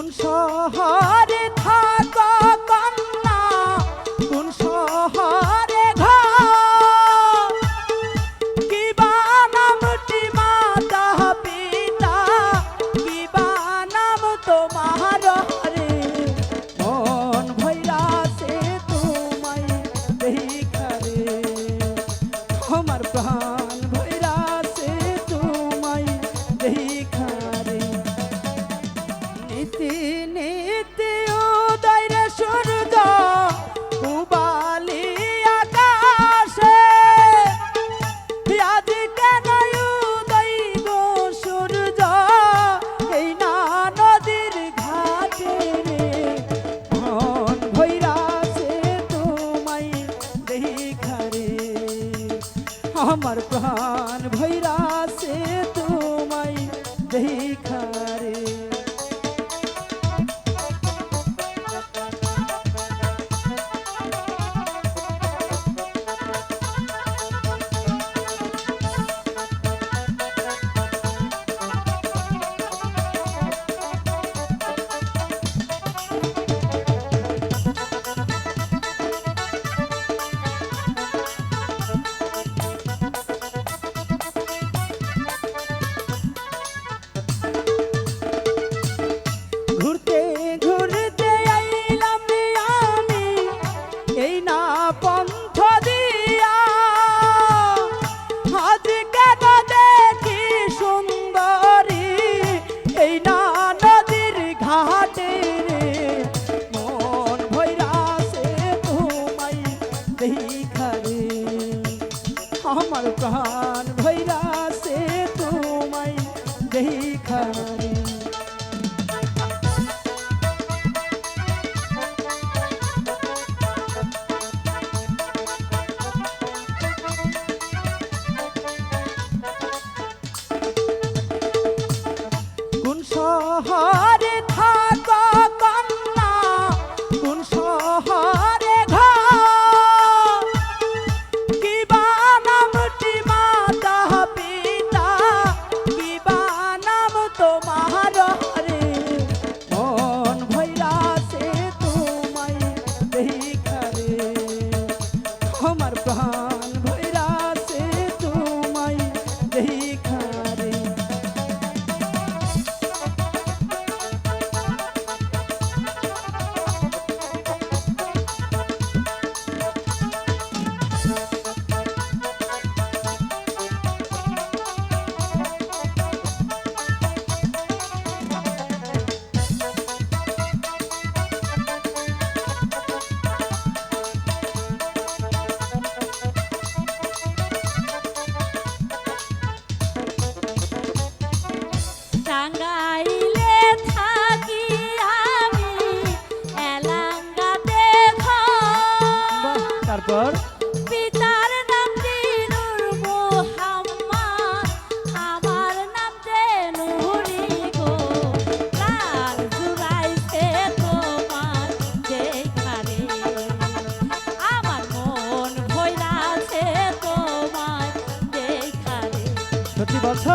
কোন শহরে প্রাণ আমার প্রাণ। তারপর পিতার নাম দিনুর মোহাম্মদ। আমার নাম তেনুরি গো। প্রাণ জুড়াইছে তোমার যেখানে। আমার মন ভৈরাছে তোমার যেখানে। সত্যি বলছো?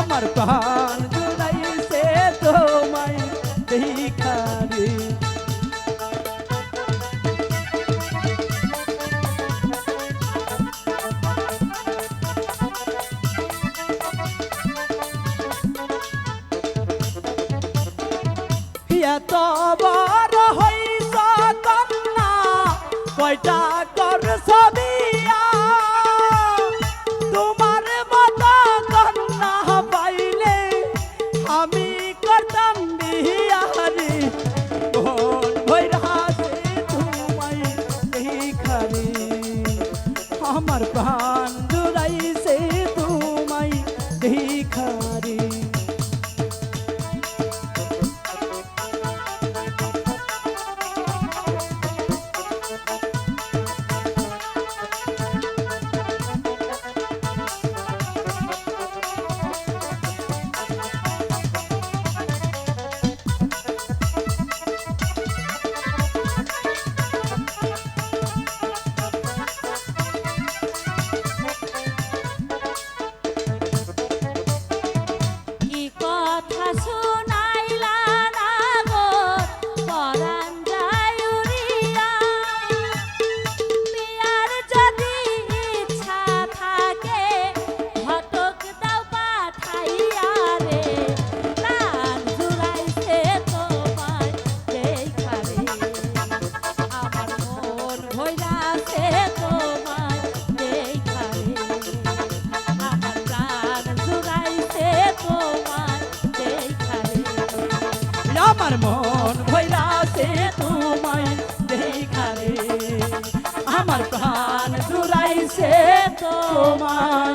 আমার প্রাণ জুড়াইছে তোমায় দেখারে। এত বড় হইছ কন্যা কয়টা আমার প্রাণ আমার মন ভৈরাছে তোমায় দেখারে আমার প্রাণ জুড়াইছে তোমায়।